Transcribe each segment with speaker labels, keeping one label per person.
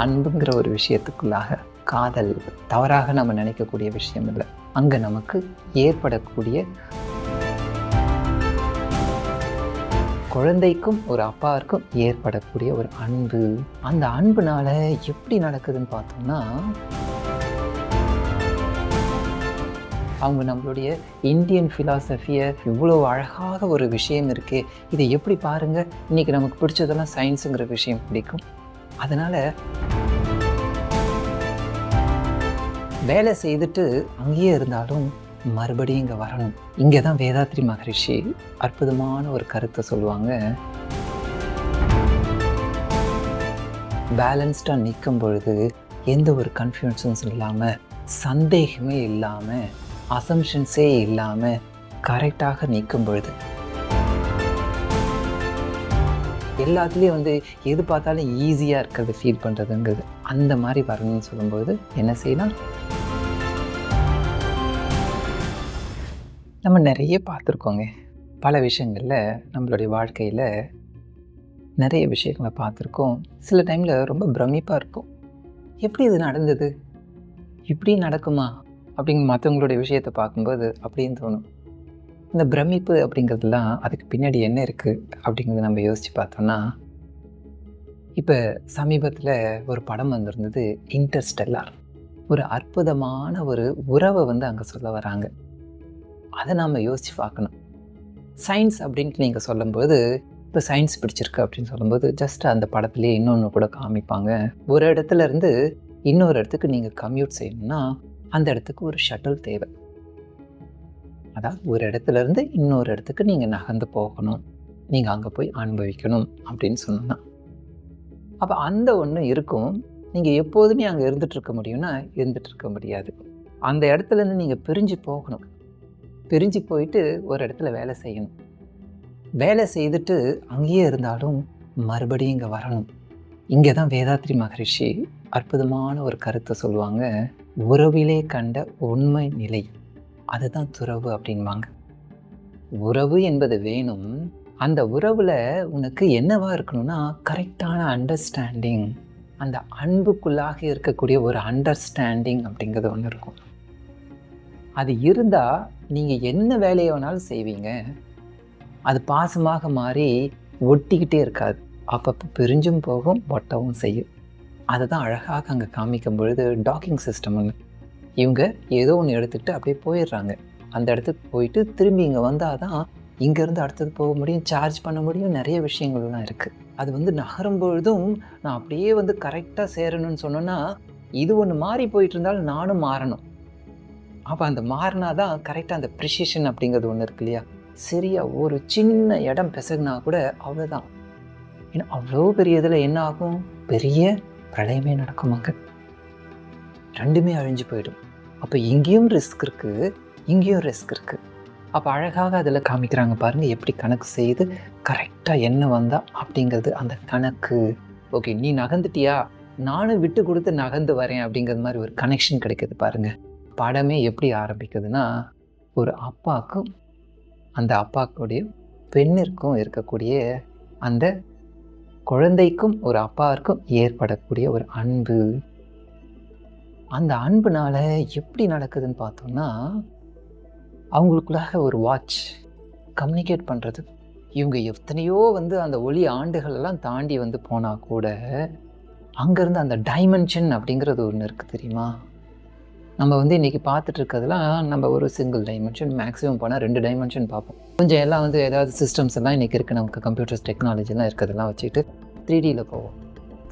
Speaker 1: அன்புங்கிற ஒரு விஷயத்துக்குள்ளாக காதல் தவறாக நம்ம நினைக்கக்கூடிய விஷயம் இல்லை. அங்கே நமக்கு ஏற்படக்கூடிய குழந்தைக்கும் ஒரு அப்பாவிற்கும் ஏற்படக்கூடிய ஒரு அன்பு. அந்த அன்புனால எப்படி நடக்குதுன்னு பார்த்தோம்னா அவங்க நம்மளுடைய இந்தியன் ஃபிலாசபியை இவ்வளோ அழகாக ஒரு விஷயம் இருக்குது இதை எப்படி பாருங்கள் இன்றைக்கி நமக்கு பிடிச்சதெல்லாம் சயின்ஸுங்கிற விஷயம் பிடிக்கும். அதனால் வேலை செய்துட்டு அங்கேயே இருந்தாலும் மறுபடியும் இங்கே வரணும். இங்கே தான் வேதாத்ரி மகரிஷி அற்புதமான ஒரு கருத்தை சொல்லுவாங்க. பேலன்ஸ்டாக நிற்கும் பொழுது எந்த ஒரு கன்ஃபியூஷன்ஸும் இல்லாமல் சந்தேகமே இல்லாமல் அசம்ஷன்ஸே இல்லாமல் கரெக்டாக நிற்கும் பொழுது. எல்லாத்துலேயும் வந்து எது பார்த்தாலும் ஈஸியாக இருக்கிறது ஃபீல் பண்ணுறதுங்கிறது அந்த மாதிரி வரணும்னு சொல்லும்போது என்ன செய்யலாம்? நம்ம நிறைய பார்த்துருக்கோங்க. பல விஷயங்களில் நம்மளுடைய வாழ்க்கையில் நிறைய விஷயங்களை பார்த்துருக்கோம். சில டைமில் ரொம்ப பிரமிப்பாக இருக்கும். எப்படி இது நடந்தது? இப்படி நடக்குமா? அப்படிங்க மற்றவங்களுடைய விஷயத்தை பார்க்கும்போது அப்படின்னு தோணும். இந்த பிரமிப்பு அப்படிங்கிறதுலாம் அதுக்கு பின்னாடி என்ன இருக்குது அப்படிங்கிறத நம்ம யோசித்து பார்த்தோம்னா இப்போ சமீபத்தில் ஒரு படம் வந்திருந்தது இன்டர்ஸ்டெல்லார். ஒரு அற்புதமான ஒரு உறவை வந்து அங்கே சொல்ல வராங்க. அதை நாம் யோசித்து பார்க்கணும். சயின்ஸ் அப்படின்ட்டு நீங்கள் சொல்லும்போது இப்போ சயின்ஸ் பிடிச்சிருக்கு அப்படின்னு சொல்லும்போது ஜஸ்ட் அந்த படத்துலேயே இன்னொன்று கூட காமிப்பாங்க. ஒரு இடத்துல இருந்து இன்னொரு இடத்துக்கு நீங்கள் கம்யூட் செய்யணும்னா அந்த இடத்துக்கு ஒரு ஷட்டில் தேவை. அதாவது ஒரு இடத்துலேருந்து இன்னொரு இடத்துக்கு நீங்கள் நகர்ந்து போகணும். நீங்கள் அங்கே போய் அனுபவிக்கணும் அப்படின்னு சொன்னோம்னா. அப்போ அந்த ஒன்று இருக்கும். நீங்கள் எப்போதுமே அங்கே இருந்துகிட்டு இருக்க முடியும்னா இருந்துகிட்டு இருக்க முடியாது. அந்த இடத்துலேருந்து நீங்கள் பிரிஞ்சு போகணும். பிரிஞ்சு போயிட்டு ஒரு இடத்துல வேலை செய்யணும். வேலை செய்துட்டு அங்கேயே இருந்தாலும் மறுபடியும் இங்கே வரணும். இங்கே தான் வேதாத்ரி மகரிஷி அற்புதமான ஒரு கருத்தை சொல்லுவாங்க. உறவிலே கண்ட உண்மை நிலை. அதுதான் துறவு அப்படின்வாங்க உறவு என்பது வேணும். அந்த உறவில் உனக்கு என்னவா இருக்கணும்னா கரெக்டான அண்டர்ஸ்டாண்டிங் அந்த அன்புக்குள்ளாக இருக்கக்கூடிய ஒரு அண்டர்ஸ்டாண்டிங் அப்படிங்கிறது ஒன்று இருக்கும். அது இருந்தால் நீங்கள் என்ன வேலையை வேணாலும் செய்வீங்க. அது பாசமாக மாறி ஒட்டிக்கிட்டே இருக்காது. அப்பப்போ பிரிஞ்சும் போகும் ஒட்டவும் செய்யும். அதை தான் அழகாக அங்கே காமிக்கும் பொழுது டாக்கிங் சிஸ்டம் ஒன்று இவங்க ஏதோ ஒன்று எடுத்துகிட்டு அப்படியே போயிடுறாங்க. அந்த இடத்துக்கு போயிட்டு திரும்பி இங்கே வந்தால் தான் இங்கேருந்து அடுத்தது போக முடியும் சார்ஜ் பண்ண முடியும் நிறைய விஷயங்கள்லாம் இருக்குது அது வந்து நகரும் பொழுதும் நான் அப்படியே வந்து கரெக்டாக சேரணும்னு சொன்னோன்னா இது ஒன்று மாறி போயிட்டு இருந்தாலும் நானும் மாறணும். அப்போ அந்த மாறினா தான் கரெக்டாக அந்த ப்ரிசிஷன் அப்படிங்கிறது ஒன்று இருக்கு இல்லையா? சரியா ஒரு சின்ன இடம் பிசகுனா கூட அவ்வளோதான் ஏன்னா அவ்வளோ பெரிய இதில் என்ன ஆகும்? பெரிய பிரளயமே நடக்குமாங்க ரெண்டுமே அழிஞ்சு போயிடும். அப்போ இங்கேயும் ரிஸ்க் இருக்குது இங்கேயும் ரிஸ்க் இருக்குது அப்போ அழகாக அதில் காமிக்கிறாங்க பாருங்கள் எப்படி கணக்கு செய்து கரெக்டாக என்ன வந்தால் அப்படிங்கிறது அந்த கணக்கு. ஓகே நீ நகர்ந்துட்டியா? நானும் விட்டு கொடுத்து நகர்ந்து வரேன் அப்படிங்கிறது மாதிரி ஒரு கனெக்ஷன் கிடைக்கிது பாருங்கள் படமே எப்படி ஆரம்பிக்குதுன்னா ஒரு அப்பாவுக்கும் அந்த அப்பாக்குடைய பெண்ணிற்கும் இருக்கக்கூடிய அந்த குழந்தைக்கும் ஒரு அப்பாவிற்கும் ஏற்படக்கூடிய ஒரு அன்பு. அந்த அன்புனால் எப்படி நடக்குதுன்னு பார்த்தோம்னா அவங்களுக்குள்ளாக ஒரு வாட்ச் கம்யூனிகேட் பண்ணுறது இவங்க எத்தனையோ வந்து அந்த ஒளி ஆண்டுகளெல்லாம் தாண்டி வந்து போனால் கூட அங்கேருந்து அந்த டைமென்ஷன் அப்படிங்கிறது ஒன்று இருக்குது தெரியுமா? நம்ம வந்து இன்றைக்கி பார்த்துட்டு இருக்கிறதுலாம் நம்ம ஒரு சிங்கிள் டைமென்ஷன் மேக்ஸிமம் போனால் ரெண்டு டைமென்ஷன் பார்ப்போம். கொஞ்சம் எல்லாம் வந்து ஏதாவது சிஸ்டம்ஸ் எல்லாம் இன்றைக்கி இருக்குது நமக்கு கம்ப்யூட்டர்ஸ் டெக்னாலஜிலாம் இருக்கிறதெல்லாம் வச்சுட்டு த்ரீ டியில் போவோம்.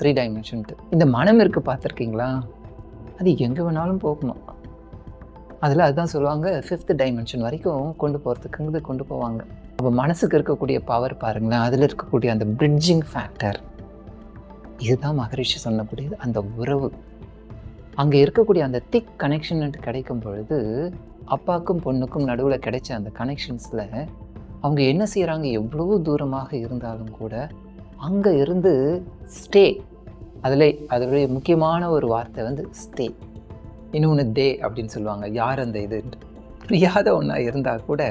Speaker 1: த்ரீ டைமென்ஷன்ட்டு இந்த மனம் இருக்குது பார்த்துருக்கீங்களா? அது எங்கே வேணாலும் போகணும். அதில் அதுதான் சொல்லுவாங்க ஃபிஃப்த் டைமென்ஷன் வரைக்கும் கொண்டு போகிறதுக்குங்கிறது கொண்டு போவாங்க. அப்போ மனசுக்கு இருக்கக்கூடிய பவர் பாருங்களேன் அதில் இருக்கக்கூடிய அந்த பிரிட்ஜிங் ஃபேக்டர் இதுதான் மகரிஷி சொல்லக்கூடியது அந்த உறவு. அங்கே இருக்கக்கூடிய அந்த திக் கனெக்ஷன் கிடைக்கும் பொழுது அப்பாவுக்கும் பொண்ணுக்கும் நடுவில் கிடைச்ச அந்த கனெக்ஷன்ஸில் அவங்க என்ன செய்கிறாங்க எவ்வளோ தூரமாக இருந்தாலும் கூட அங்கே இருந்து ஸ்டே அதில் அதனுடைய முக்கியமான ஒரு வார்த்தை வந்து ஸ்டே இன்னொன்று தே அப்படின்னு சொல்லுவாங்க. யார் அந்த இது? புரியாத ஒன்றா இருந்தால் கூட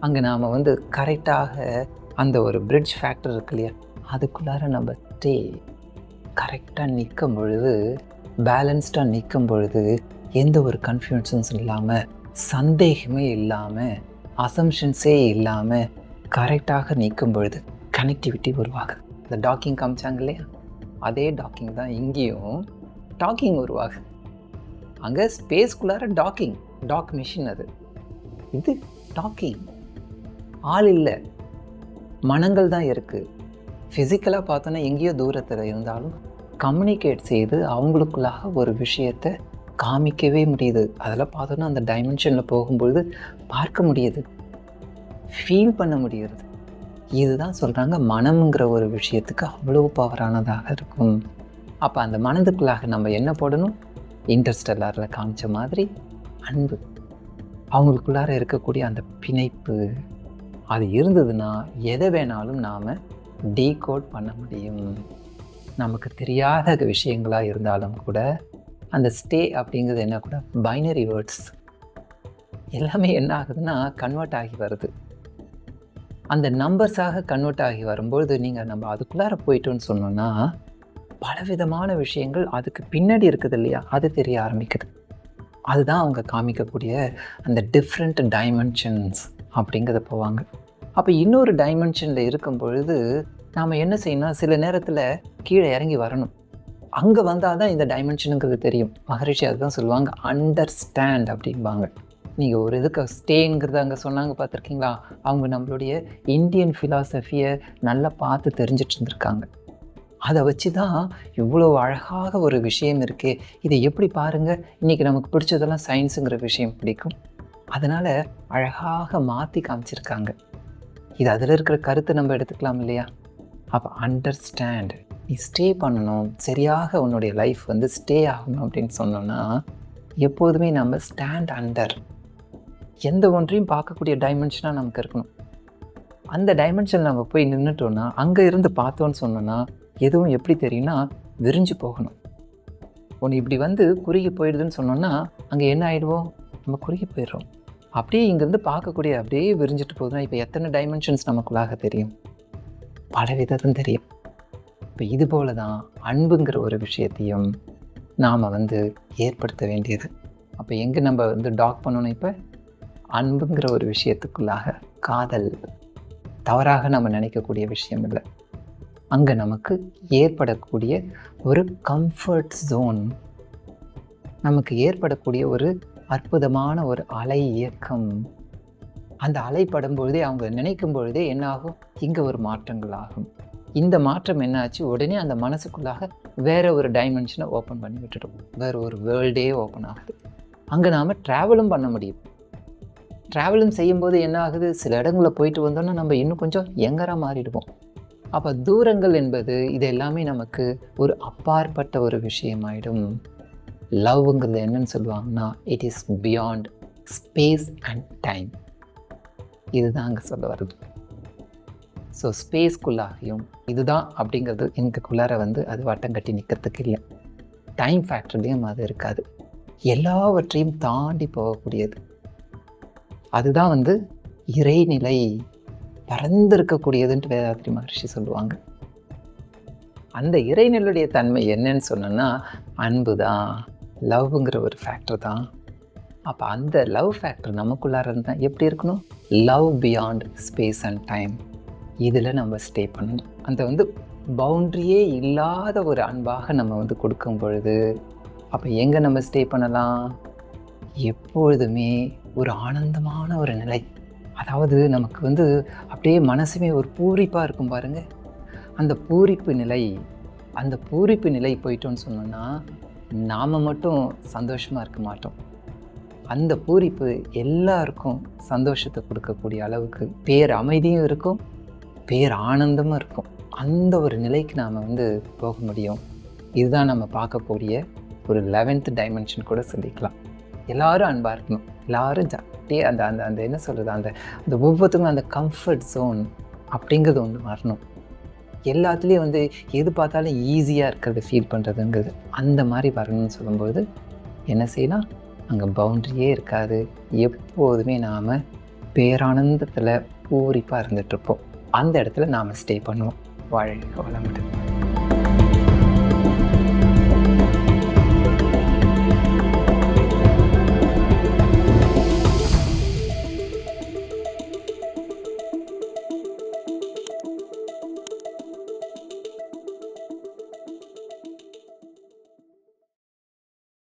Speaker 1: அங்கே நாம் வந்து கரெக்டாக அந்த ஒரு பிரிட்ஜ் ஃபேக்டர் இருக்கு இல்லையா? அதுக்குள்ளார நம்ம ஸ்டே கரெக்டாக நிற்கும் பொழுது பேலன்ஸ்டாக நிற்கும் பொழுது எந்த ஒரு கன்ஃபியூஷன்ஸும் இல்லாமல் சந்தேகமே இல்லாமல் அசம்ஷன்ஸே இல்லாமல் கரெக்டாக நிற்கும் பொழுது கனெக்டிவிட்டி உருவாகுது. இந்த டாக்கிங் காமிச்சாங்க இல்லையா? அதே டாக்கிங் தான் இங்கேயும் டாக்கிங் உருவாகுது. அங்கே ஸ்பேஸ்குள்ளார டாக்கிங் டாக் மிஷின் அது. இது டாக்கிங் ஆள் இல்லை. மனங்கள் தான் இருக்குது ஃபிசிக்கலாக பார்த்தோன்னா எங்கேயோ தூரத்தில் இருந்தாலும் கம்யூனிகேட் செய்து அவங்களுக்குள்ளாக ஒரு விஷயத்தை காமிக்கவே முடியுது. அதெல்லாம் பார்த்தோன்னா அந்த டைமென்ஷனில் போகும்பொழுது பார்க்க முடியுது. ஃபீல் பண்ண முடியுது இதுதான் சொல்கிறாங்க மனம்ங்கிற ஒரு விஷயத்துக்கு அவ்வளோ பவரானதாக இருக்கும். அப்போ அந்த மனதுக்குள்ளாக நம்ம என்ன போடணும்? இன்டர்ஸ்டெல்லாரில் காமிச்ச மாதிரி அன்பு. அவங்களுக்குள்ளார இருக்கக்கூடிய அந்த பிணைப்பு. அது இருந்ததுன்னா எதை வேணாலும் நாம் டீகோட் பண்ண முடியும். நமக்கு தெரியாத விஷயங்களாக இருந்தாலும் கூட அந்த ஸ்டே அப்படிங்கிறது என்ன கூட பைனரி வேர்ட்ஸ் எல்லாமே என்ன ஆகுதுன்னா கன்வெர்ட் ஆகி வருது. அந்த நம்பர்ஸாக கன்வெர்ட் ஆகி வரும்பொழுது நீங்கள் நம்ம அதுக்குள்ளார போயிட்டோன்னு சொன்னோன்னா பலவிதமான விஷயங்கள் அதுக்கு பின்னாடி இருக்குது இல்லையா? அது தெரிய ஆரம்பிக்குது. அதுதான் அவங்க காமிக்கக்கூடிய அந்த டிஃப்ரெண்ட் டைமென்ஷன்ஸ் அப்படிங்கிறத போவாங்க. அப்போ இன்னொரு டைமென்ஷனில் இருக்கும் பொழுது நாம் என்ன செய்யணும் சில நேரத்தில் கீழே இறங்கி வரணும். அங்கே வந்தால் தான் இந்த டைமென்ஷனுங்கிறது தெரியும். மகரிஷி அதுதான் சொல்லுவாங்க அண்டர்ஸ்டாண்ட் அப்படிம்பாங்க. நீங்கள் ஒரு இதுக்கு ஸ்டேங்கிறத அங்கே சொன்னாங்க பார்த்துருக்கீங்களா? அவங்க நம்மளுடைய இந்தியன் ஃபிலாசபியை நல்லா பார்த்து தெரிஞ்சிட்டு இருந்திருக்காங்க. அதை வச்சு தான் இவ்வளோ அழகாக ஒரு விஷயம் இருக்குது இதை எப்படி பாருங்கள் இன்றைக்கி நமக்கு பிடிச்சதெல்லாம் சயின்ஸுங்கிற விஷயம் பிடிக்கும். அதனால் அழகாக மாற்றி காமிச்சிருக்காங்க. இது அதில் இருக்கிற கருத்தை நம்ம எடுத்துக்கலாம் இல்லையா? அப்போ அண்டர்ஸ்டாண்ட் நீ ஸ்டே பண்ணணும். சரியாக உன்னுடைய லைஃப் வந்து ஸ்டே ஆகணும் அப்படின்னு சொன்னோன்னா எப்போதுமே நம்ம ஸ்டாண்ட் அண்டர் எந்த ஒன்றையும் பார்க்கக்கூடிய டைமென்ஷனாக நமக்கு இருக்கணும். அந்த டைமென்ஷன் நம்ம போய் நின்றுட்டோன்னா அங்கே இருந்து பார்த்தோன்னு சொன்னோன்னா எதுவும் எப்படி தெரியும்னா விரிஞ்சு போகணும். ஒன்று இப்படி வந்து குறுகி போயிடுதுன்னு சொன்னோன்னா அங்கே என்ன ஆகிடுவோம் நம்ம குறுகி போயிடுறோம். அப்படியே இங்கேருந்து பார்க்கக்கூடிய அப்படியே விரிஞ்சிட்டு போகுதுன்னா இப்போ எத்தனை டைமென்ஷன்ஸ் நமக்குள்ளாக தெரியும்? பல விதத்தும் தெரியும். இப்போ இது போல தான் அன்புங்கிற ஒரு விஷயத்தையும் நாம் வந்து ஏற்படுத்த வேண்டியது. அப்போ எங்கே நம்ம வந்து டாக் பண்ணணும் இப்போ? அன்புங்கிற ஒரு விஷயத்துக்குள்ளாக காதல் தவறாக நம்ம நினைக்கக்கூடிய விஷயம் இல்லை. அங்கே நமக்கு ஏற்படக்கூடிய ஒரு கம்ஃபர்ட் ஜோன் நமக்கு ஏற்படக்கூடிய ஒரு அற்புதமான ஒரு அலை இயக்கம் அந்த அலை பொழுதே அவங்க நினைக்கும் பொழுதே என்ன ஆகும் இங்கே ஒரு மாற்றங்கள் ஆகும் இந்த மாற்றம் என்னாச்சு? உடனே அந்த மனசுக்குள்ளாக வேற ஒரு டைமென்ஷனை ஓப்பன் பண்ணி விட்டுட்டோம். வேற ஒரு வேர்ல்டே ஓப்பன் ஆகுது. அங்கே நாம் ட்ராவலும் பண்ண முடியும். ட்ராவலும் செய்யும்போது என்ன ஆகுது சில இடங்களில் போயிட்டு வந்தோன்னா நம்ம இன்னும் கொஞ்சம் எங்கராக மாறிடுவோம். அப்போ தூரங்கள் என்பது இது எல்லாமே நமக்கு ஒரு அப்பாற்பட்ட ஒரு விஷயமாயிடும். லவ்ங்கிறது என்னன்னு சொல்லுவாங்கன்னா it is beyond space and time இதுதான் அங்கே சொல்ல வருது ஸோ ஸ்பேஸ்க்குள்ளாகியும் இதுதான் அப்படிங்கிறது எனக்குள்ளார வந்து அது வட்டம் கட்டி நிற்கிறதுக்கு இல்லை. டைம் ஃபேக்டர்லேயும் அது இருக்காது. எல்லாவற்றையும் தாண்டி போகக்கூடியது. அதுதான் வந்து இறைநிலை பறந்திருக்கக்கூடியதுன்ட்டு வேதாத்ரி மகர்ஷி சொல்லுவாங்க. அந்த இறைநிலையுடைய தன்மை என்னன்னு சொன்னோன்னா அன்பு தான் லவ்ங்கிற ஒரு ஃபேக்டர் தான். அப்போ அந்த லவ் ஃபேக்டர் நமக்குள்ளார இருந்தால் எப்படி இருக்கணும்? Love beyond space and time இதில் நம்ம ஸ்டே பண்ணணும். அந்த வந்து பவுண்ட்ரியே இல்லாத ஒரு அன்பாக நம்ம வந்து கொடுக்கும் பொழுது அப்போ எங்கே நம்ம ஸ்டே பண்ணலாம்? எப்பொழுதுமே ஒரு ஆனந்தமான ஒரு நிலை. அதாவது நமக்கு வந்து அப்படியே மனசுமே ஒரு பூரிப்பாக இருக்கும் பாருங்கள் அந்த பூரிப்பு நிலை அந்த பூரிப்பு நிலை போயிட்டோன்னு சொன்னோன்னா நாம் மட்டும் சந்தோஷமாக இருக்க மாட்டோம். அந்த பூரிப்பு எல்லாருக்கும் சந்தோஷத்தை கொடுக்கக்கூடிய அளவுக்கு பேர் அமைதியும் இருக்கும் பேர் ஆனந்தமும் இருக்கும். அந்த ஒரு நிலைக்கு நாம் வந்து போக முடியும். இதுதான் நம்ம பார்க்கக்கூடிய ஒரு லெவன்த் டைமென்ஷன் கூட சொல்லிக்கலாம் எல்லாரும் அன்பாக இருக்கணும். எல்லாரும் அப்படியே அந்த அந்த அந்த என்ன சொல்கிறது அந்த அந்த ஒவ்வொருத்தருக்கும் அந்த கம்ஃபர்ட் ஜோன் அப்படிங்கிறது ஒன்று வரணும். எல்லாத்துலேயும் வந்து எது பார்த்தாலும் ஈஸியாக இருக்கிறத ஃபீல் பண்ணுறதுங்கிறது அந்த மாதிரி வரணும்னு சொல்லும்போது என்ன செய்யலாம்? அங்கே பவுண்ட்ரியே இருக்காது. எப்போதுமே நாம் பேரானந்தத்தில் பூரிப்பாக இருந்துகிட்ருப்போம் அந்த இடத்துல நாம் ஸ்டே பண்ணுவோம். வாழ்க்கை வளமுடன்.